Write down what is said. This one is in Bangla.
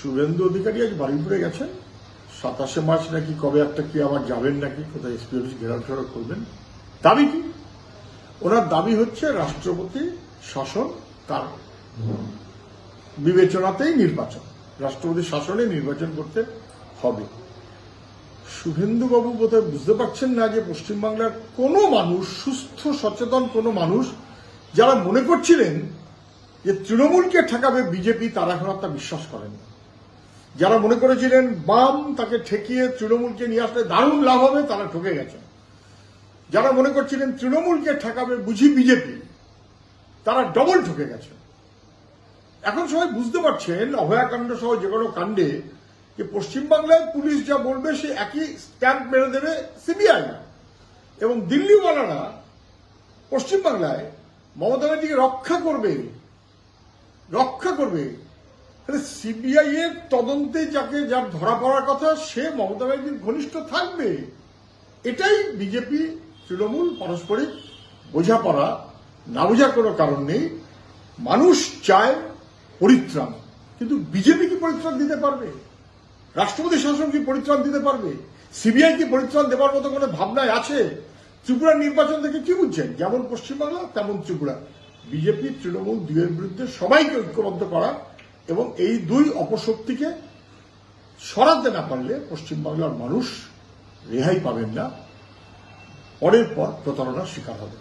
শুভেন্দু অধিকারী আজ বারুইপুরে গেছেন? সাতাশে মার্চ নাকি কবে একটা কি আবার যাবেন নাকি? কোথায় এসপি অফিস ফেরাও করবেন? দাবি কি? ওনার দাবি হচ্ছে রাষ্ট্রপতি শাসন তার বিবেচনাতেই নির্বাচন। রাষ্ট্রপতি শাসনে নির্বাচন করতে হবে। শুভেন্দুবাবু বোধহয় বুঝতে পারছেন না যে পশ্চিমবাংলার কোনো মানুষ, সুস্থ, সচেতন কোনো মানুষ, যারা মনে করছিলেন যে তৃণমূলকে ঠেকাবে বিজেপি, তারা এখন আর তা বিশ্বাস করেন না যারা মনে করেছিলেন বাম তাকে ঠেকিয়ে তৃণমূলকে নিয়ে আসলে দারুণ লাভ হবে, তারা ঠকে গেছেন যারা মনে করছিলেন তৃণমূলকে ঠেকাবে বুঝি বিজেপি, তারা ডবল ঠকে গেছেন এখন সবাই বুঝতে পারছেন, অভয়াকাণ্ড সহ যে কোনো কাণ্ডে, যে পশ্চিমবাংলায় পুলিশ যা বলবে সে একই স্ট্যাম্প মেরে দেবে সিবিআই এবং দিল্লিওয়ালারা পশ্চিমবাংলায় মমতা ব্যানার্জিকে রক্ষা করবে রক্ষা করবে সিবিআই এর তদন্তে যাকে যার ধরা পড়ার কথা, সে মমতা ব্যানার্জির ঘনিষ্ঠ থাকবে। এটাই বিজেপি, তৃণমূল, পারস্পরিক বোঝাপড়া। না বোঝার কোনো কারণ নেই। মানুষ চায় পরিত্রাণ। কিন্তু বিজেপি কি পরিত্রাণ দিতে পারবে? রাষ্ট্রপতি শাসন কি পরিত্রাণ দিতে পারবে? সিবিআই কি পরিত্রাণ দেওয়ার মতো কোনো ভাবনায় আছে? ত্রিপুরার নির্বাচন থেকে কি বুঝছেন? যেমন পশ্চিমবাংলা, তেমন ত্রিপুরা। বিজেপি, তৃণমূল দুয়ের বিরুদ্ধে সবাইকে ঐক্যবদ্ধ করা এবং এই দুই অপশক্তিকে সরাতে না পারলে পশ্চিমবাংলার মানুষ রেহাই পাবেন না। পরের পর প্রতারণার শিকার হবে।